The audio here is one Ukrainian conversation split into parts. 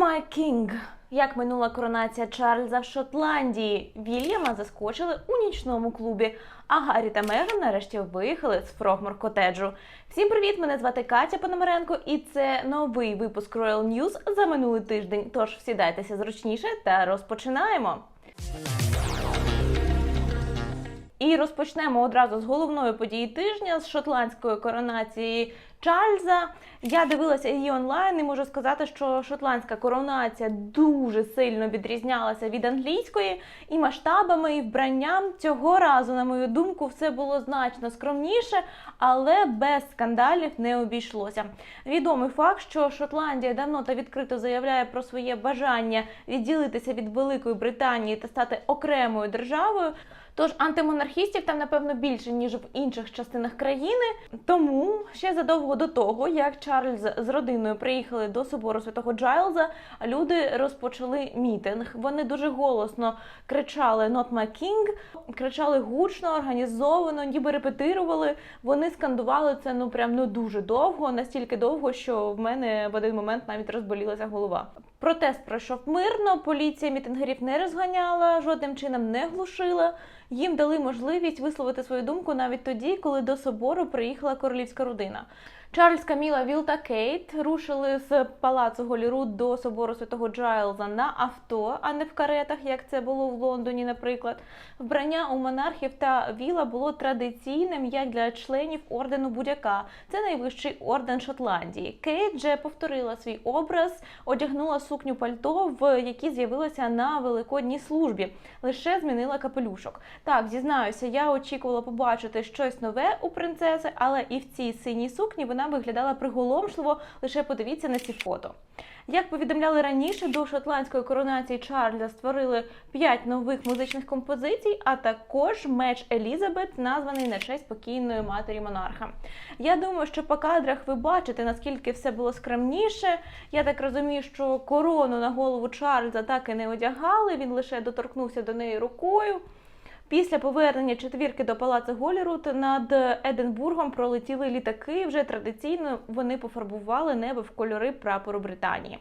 my king. Як минула коронація Чарльза в Шотландії, Вільяма заскочили у нічному клубі, а Гаррі та Меган нарешті виїхали з Фрогмор котеджу. Всім привіт! Мене звати Катя Пономаренко, і це новий випуск Royal News за минулий тиждень. Тож сідайтеся зручніше та розпочинаємо. І розпочнемо одразу з головної події тижня з шотландської коронації Чарльза. Я дивилася її онлайн і можу сказати, що шотландська коронація дуже сильно відрізнялася від англійської і масштабами, і вбранням. Цього разу, на мою думку, все було значно скромніше, але без скандалів не обійшлося. Відомий факт, що Шотландія давно та відкрито заявляє про своє бажання відділитися від Великої Британії та стати окремою державою. Тож антимонархістів там, напевно, більше, ніж в інших частинах країни. Тому ще задовго до того, як Чарльз з родиною приїхали до собору святого Джайлза, люди розпочали мітинг. Вони дуже голосно кричали «Not my king», кричали гучно, організовано, ніби репетирували. Вони скандували це ну прям ну дуже довго, настільки довго, що в мене в один момент навіть розболілася голова. Протест пройшов мирно, поліція мітингарів не розганяла, жодним чином не глушила. Їм дали можливість висловити свою думку навіть тоді, коли до собору приїхала королівська родина. Чарльз Каміла Віл та Кейт рушили з палацу Голіруд до собору святого Джайлза на авто, а не в каретах, як це було в Лондоні, наприклад. Вбрання у монархів та Віла було традиційним як для членів ордену будь-яка. Це найвищий орден Шотландії. Кейт же повторила свій образ, одягнула сукню пальто, в якій з'явилася на великодній службі. Лише змінила капелюшок. Так, зізнаюся, я очікувала побачити щось нове у принцеси, але і в цій синій сукні вона виглядала приголомшливо. Лише подивіться на ці фото. Як повідомляли раніше, до шотландської коронації Чарльза створили п'ять нових музичних композицій, а також меч Елізабет, названий на честь покійної матері монарха. Я думаю, що по кадрах ви бачите, наскільки все було скромніше. Я так розумію, що корону на голову Чарльза так і не одягали. Він лише доторкнувся до неї рукою. Після повернення четвірки до палацу Голірут над Единбургом пролетіли літаки. Вже традиційно вони пофарбували небо в кольори прапору Британії.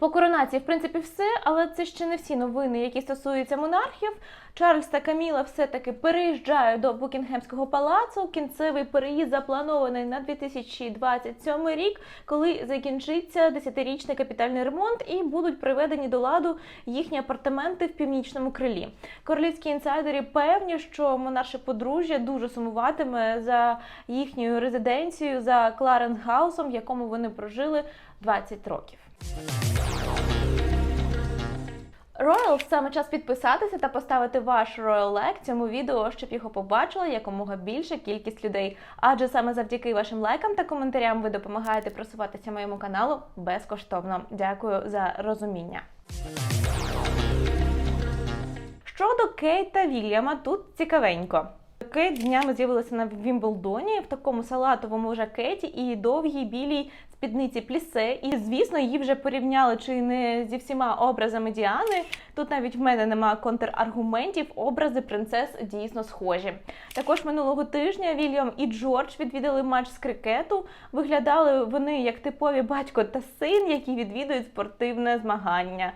По коронації, в принципі, все, але це ще не всі новини, які стосуються монархів. Чарльз та Каміла все-таки переїжджають до Букінгемського палацу. Кінцевий переїзд запланований на 2027 рік, коли закінчиться 10-річний капітальний ремонт і будуть приведені до ладу їхні апартаменти в північному крилі. Королівські інсайдери певні, що монарше подружжя дуже сумуватиме за їхньою резиденцією за Кларенгаусом, в якому вони прожили 20 років. Royal, саме час підписатися та поставити ваш Royal лайк цьому відео, щоб його побачила якомога більша кількість людей. Адже саме завдяки вашим лайкам та коментарям ви допомагаєте просуватися моєму каналу безкоштовно. Дякую за розуміння. Щодо Кейта та Вільяма, тут цікавенько. Кейт днями з'явилася на Вімблдоні в такому салатовому жакеті і довгій білій спідниці плісе. І звісно, її вже порівняли чи не зі всіма образами Діани. Тут навіть в мене немає контраргументів. Образи принцес дійсно схожі. Також минулого тижня Вільям і Джордж відвідали матч з крикету. Виглядали вони як типові батько та син, які відвідують спортивне змагання.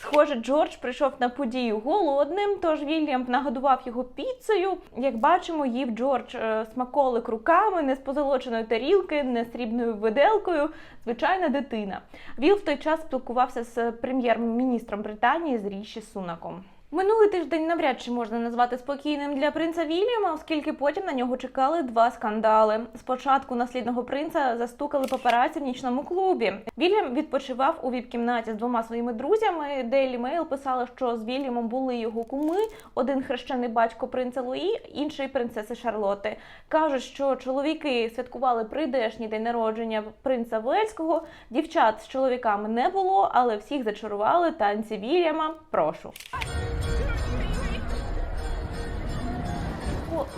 Схоже, Джордж прийшов на подію голодним, тож Вільям нагодував його піцею. Як бачимо, їв Джордж е, смаколик руками, не з позолоченої тарілки, не срібною виделкою. Звичайна дитина. Віл в той час спілкувався з прем'єр-міністром Британії з Ріші Сунаком. Минулий тиждень навряд чи можна назвати спокійним для принца Вільяма, оскільки потім на нього чекали два скандали. Спочатку наслідного принца застукали папараці в нічному клубі. Вільям відпочивав у віп-кімнаті з двома своїми друзями. Daily Mail писала, що з Вільямом були його куми: один хрещений батько принца Луї, інший принцеси Шарлотти. Кажуть, що чоловіки святкували прийдешній день народження принца Вельського. Дівчат з чоловіками не було, але всіх зачарували танці Вільяма. Прошу.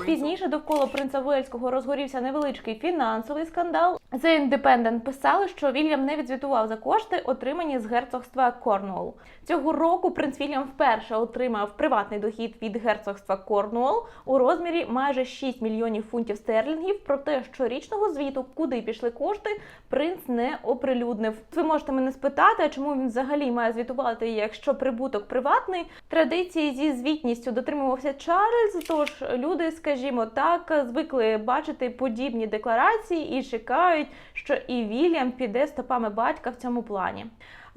Пізніше довкола принца Вельського розгорівся невеличкий фінансовий скандал. The Independent писали, що Вільям не відзвітував за кошти, отримані з герцогства Корнуол. Цього року принц Вільям вперше отримав приватний дохід від герцогства Корнуол у розмірі майже 6 мільйонів фунтів стерлінгів. Проте щорічного звіту, куди пішли кошти, принц не оприлюднив. Ви можете мене спитати, чому він взагалі має звітувати, якщо прибуток приватний. Традиції зі звітністю дотримувався Чарльз. Тож люди, скажімо так, звикли бачити подібні декларації і чекають, що і Вільям піде стопами батька в цьому плані.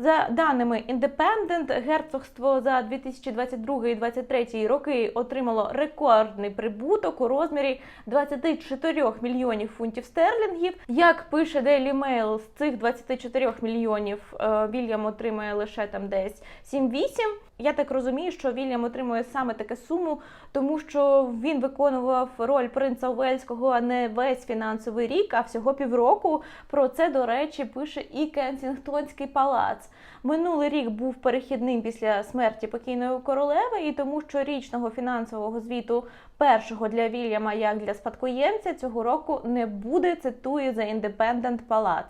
За даними Independent, герцогство за 2022-2023 роки отримало рекордний прибуток у розмірі 24 мільйонів фунтів стерлінгів. Як пише Daily Mail, з цих 24 мільйонів е, Вільям отримає лише там десь 7-8. Я так розумію, що Вільям отримує саме таку суму, тому що він виконував роль принца Уельського, не весь фінансовий рік, а всього півроку. Про це, до речі, пише і Кенсінгтонський палац. Минулий рік був перехідним після смерті покійної королеви, і тому щорічного фінансового звіту першого для Вільяма як для спадкоємця цього року не буде. Цитує The Independent Палац.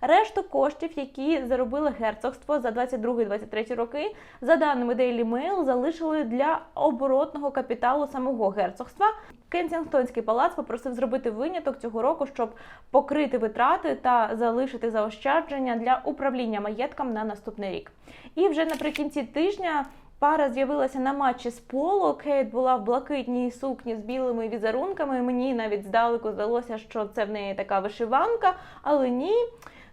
Решту коштів, які заробили герцогство за 22-23 роки, за даними Daily Mail, залишили для оборотного капіталу самого герцогства. Кенсінгтонський палац попросив зробити виняток цього року, щоб покрити витрати та залишити заощадження для управління маєтком на наступний рік. І вже наприкінці тижня. Пара з'явилася на матчі з поло. Кейт була в блакитній сукні з білими візерунками. Мені навіть здалеку здалося, що це в неї така вишиванка, але ні.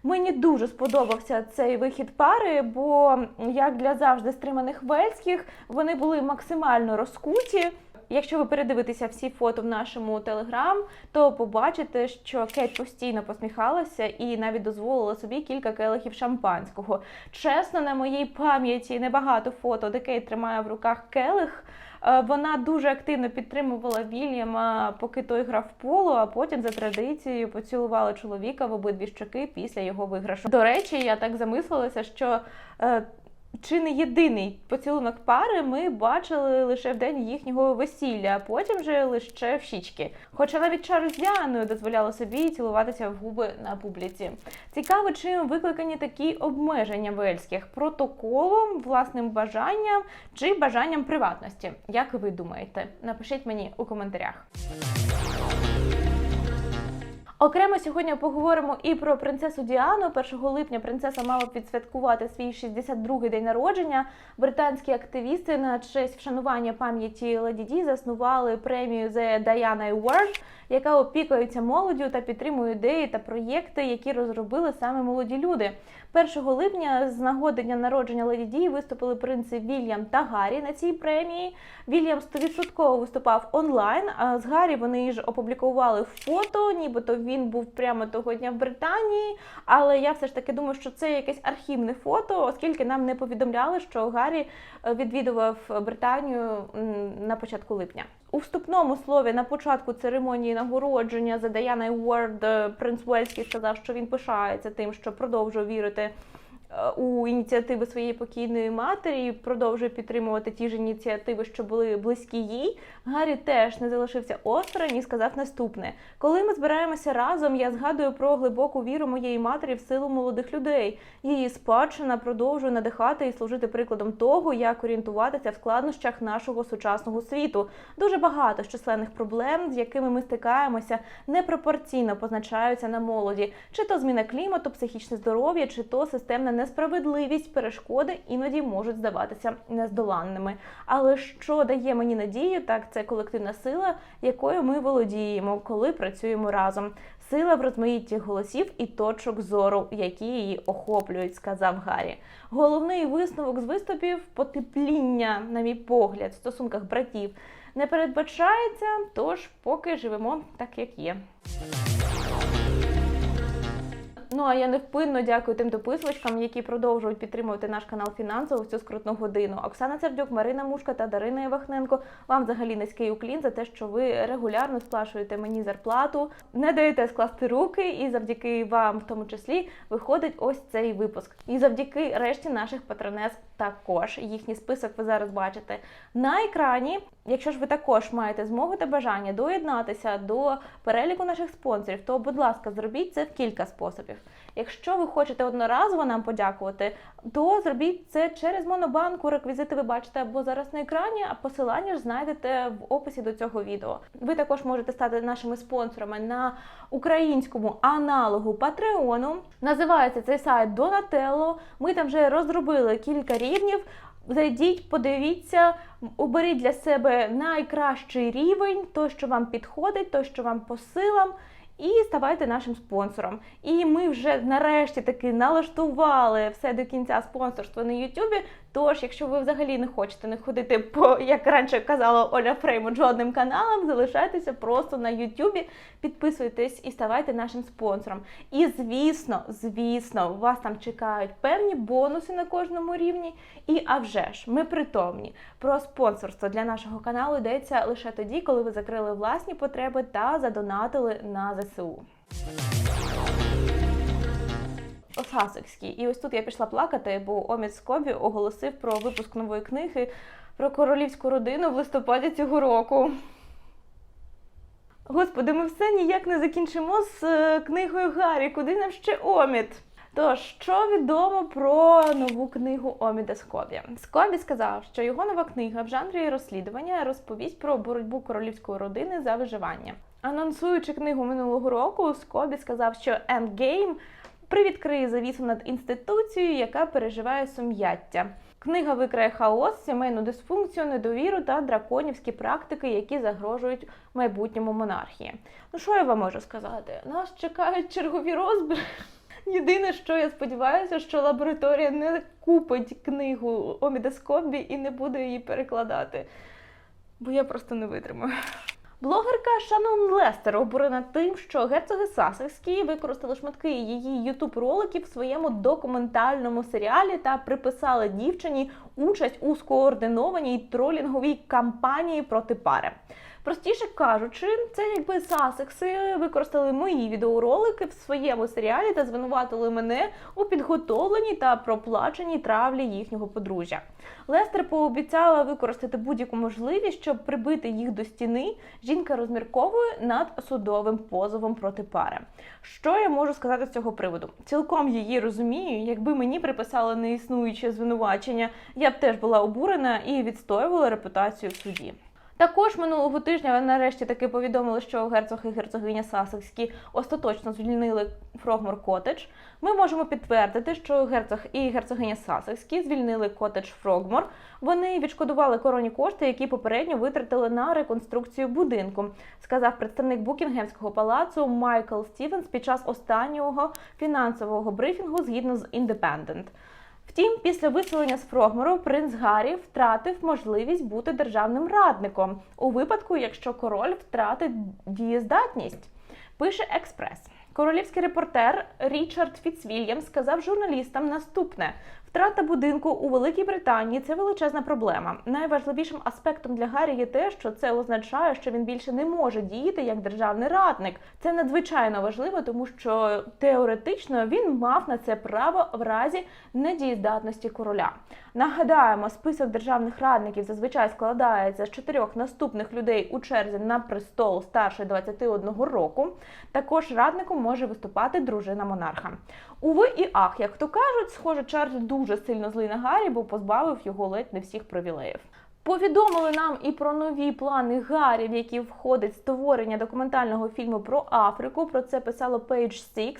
Мені дуже сподобався цей вихід пари, бо як для завжди стриманих вельських, вони були максимально розкуті. Якщо ви передивитеся всі фото в нашому телеграм, то побачите, що Кейт постійно посміхалася і навіть дозволила собі кілька келихів шампанського. Чесно, на моїй пам'яті небагато фото, де Кейт тримає в руках келих. Е, Вона дуже активно підтримувала Вільяма, поки той грав в поло, а потім за традицією поцілувала чоловіка в обидві щоки після його виграшу. До речі, я так замислилася, що. Чи не єдиний поцілунок пари ми бачили лише в день їхнього весілля, а потім вже лише в щічки. Хоча навіть Чарльз дозволяла собі цілуватися в губи на публіці. Цікаво, чим викликані такі обмеження вельських протоколом, власним бажанням чи бажанням приватності. Як ви думаєте? Напишіть мені у коментарях. Окремо сьогодні поговоримо і про принцесу Діану. 1 липня принцеса мала б відсвяткувати свій 62-й день народження. Британські активісти на честь вшанування пам'яті Леді Ді заснували премію The Diana Award, яка опікується молоддю та підтримує ідеї та проєкти, які розробили саме молоді люди. 1 липня з нагоди дня народження Леді Ді виступили принци Вільям та Гаррі на цій премії. Вільям 100% виступав онлайн. А з Гаррі вони ж опублікували фото, нібито він був прямо того дня в Британії. Але я все ж таки думаю, що це якесь архівне фото, оскільки нам не повідомляли, що Гаррі е, відвідував Британію на початку липня. У вступному слові на початку церемонії нагородження за Даяна Уорд е, принц Уельський сказав, що він пишається тим, що продовжує вірити у ініціативи своєї покійної матері, і продовжує підтримувати ті ж ініціативи, що були близькі їй. Гаррі теж не залишився осторонь і сказав наступне: коли ми збираємося разом, я згадую про глибоку віру моєї матері в силу молодих людей. Її спадщина продовжує надихати і служити прикладом того, як орієнтуватися в складнощах нашого сучасного світу. Дуже багато з численних проблем, з якими ми стикаємося, непропорційно позначаються на молоді, чи то зміна клімату, психічне здоров'я, чи то системна несправедливість, перешкоди іноді можуть здаватися нездоланними. Але що дає мені надію, так це колективна сила, якою ми володіємо, коли працюємо разом. Сила в розмаїтті голосів і точок зору, які її охоплюють, сказав Гаррі. Головний висновок з виступів потепління, на мій погляд, в стосунках братів не передбачається, тож поки живемо так, як є. Ну а я невпинно дякую тим дописувачкам, які продовжують підтримувати наш канал фінансово в цю скрутну годину. Оксана Сердюк, Марина Мушка та Дарина Івахненко. Вам взагалі низький уклін за те, що ви регулярно сплачуєте мені зарплату, не даєте скласти руки, і завдяки вам, в тому числі, виходить ось цей випуск. І завдяки решті наших патронес також. Їхній список ви зараз бачите на екрані. Якщо ж ви також маєте змогу та бажання доєднатися до переліку наших спонсорів, то будь ласка, зробіть це в кілька способів. Якщо ви хочете одноразово нам подякувати, то зробіть це через монобанку. Реквізити ви бачите або зараз на екрані, а посилання ж знайдете в описі до цього відео. Ви також можете стати нашими спонсорами на українському аналогу Патреону. Називається цей сайт Donatello. Ми там вже розробили кілька рівнів. Зайдіть, подивіться, оберіть для себе найкращий рівень, той, що вам підходить, той, що вам по силам, і ставайте нашим спонсором. І ми вже нарешті таки налаштували все до кінця спонсорства на Ютубі. Тож, якщо ви взагалі не хочете не ходити по, як раніше казала Оля Фреймут, жодним каналам, залишайтеся просто на Ютубі, підписуйтесь і ставайте нашим спонсором. І звісно, звісно, вас там чекають певні бонуси на кожному рівні. І а вже ж, ми притомні. Про спонсорство для нашого каналу йдеться лише тоді, коли ви закрили власні потреби та задонатили на ЗСУ. Осасекський. І ось тут я пішла плакати, бо Омід Скобі оголосив про випуск нової книги про королівську родину в листопаді цього року. Господи, ми все ніяк не закінчимо з е, книгою Гаррі. Куди нам ще Омід? Тож, що відомо про нову книгу Оміда Скобі? Скобі сказав, що його нова книга в жанрі розслідування розповість про боротьбу королівської родини за виживання. Анонсуючи книгу минулого року, Скобі сказав, що Endgame привідкриє завісу над інституцією, яка переживає сум'яття. Книга викриє хаос, сімейну дисфункцію, недовіру та драконівські практики, які загрожують майбутньому монархії. Ну що я вам можу сказати? Нас чекають чергові розбір. Єдине, що я сподіваюся, що лабораторія не купить книгу Оміда Скобі і не буде її перекладати. Бо я просто не витримаю. Блогерка Шанон Лестер обурена тим, що герцоги Сасекські використали шматки її ютуб роликів в своєму документальному серіалі та приписали дівчині участь у скоординованій тролінговій кампанії проти пари. Простіше кажучи, це якби Сасекси використали мої відеоролики в своєму серіалі та звинуватили мене у підготовленій та проплаченій травлі їхнього подружжя. Лестер пообіцяла використати будь-яку можливість, щоб прибити їх до стіни. Жінка розмірковує над судовим позовом проти пари. Що я можу сказати з цього приводу? Цілком її розумію. Якби мені приписали неіснуюче звинувачення, я б теж була обурена і відстоювала репутацію в суді. Також минулого тижня нарешті таки повідомили, що герцог і герцогиня Сасекські остаточно звільнили Фрогмор Котедж. Ми можемо підтвердити, що герцог і герцогиня Сасекські звільнили Котедж Фрогмор. Вони відшкодували короні кошти, які попередньо витратили на реконструкцію будинку, сказав представник Букінгемського палацу Майкл Стівенс під час останнього фінансового брифінгу згідно з Independent. Втім, після виселення з Фрогмору принц Гаррі втратив можливість бути державним радником у випадку, якщо король втратить дієздатність. Пише експрес. Королівський репортер Річард Фіцвільям сказав журналістам наступне: втрата будинку у Великій Британії це величезна проблема. Найважливішим аспектом для Гаррі є те, що це означає, що він більше не може діяти як державний радник. Це надзвичайно важливо, тому що теоретично він мав на це право в разі недієздатності короля. Нагадаємо, список державних радників зазвичай складається з чотирьох наступних людей у черзі на престол старше 21 року. Також радником може виступати дружина монарха. Уви і ах, як то кажуть, схоже, Чарльз дуже сильно злий на Гаррі, бо позбавив його ледь не всіх привілеїв. Повідомили нам і про нові плани Гаррі, в які входить створення документального фільму про Африку. Про це писало Page Six.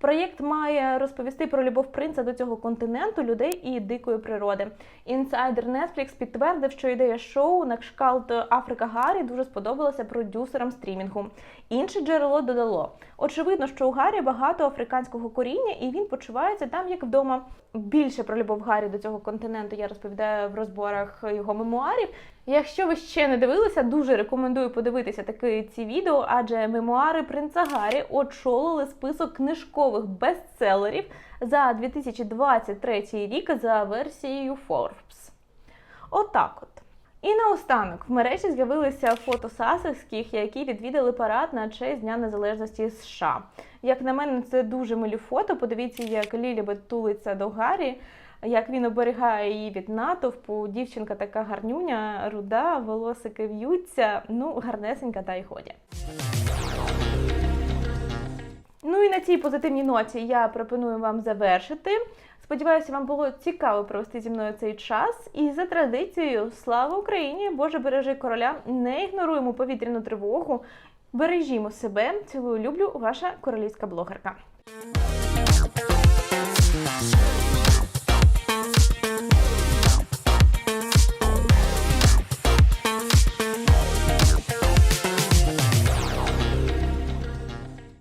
Проєкт має розповісти про любов принца до цього континенту, людей і дикої природи. Інсайдер Netflix підтвердив, що ідея шоу на кшталт Африка Гаррі дуже сподобалася продюсерам стрімінгу. Інше джерело додало: очевидно, що у Гаррі багато африканського коріння, і він почувається там як вдома. Більше про любов Гаррі до цього континенту я розповідаю в розборах його мемуарів. Якщо ви ще не дивилися, дуже рекомендую подивитися таки ці відео, адже мемуари принца Гаррі очолили список книжкових бестселерів за 2023 рік за версією Forbes. Отак от. І наостанок в мережі з'явилися фото сасовських, які відвідали парад на честь Дня Незалежності США. Як на мене, це дуже милі фото. Подивіться, як Лілібет тулиться до Гаррі, як він оберігає її від натовпу. Дівчинка така гарнюня, руда, волосики в'ються. Ну, гарнесенька та й годі. Ну і на цій позитивній ноті я пропоную вам завершити. Сподіваюся, вам було цікаво провести зі мною цей час. І за традицією, слава Україні! Боже бережи короля! Не ігноруємо повітряну тривогу. Бережімо себе. Цілую, люблю, ваша королівська блогерка.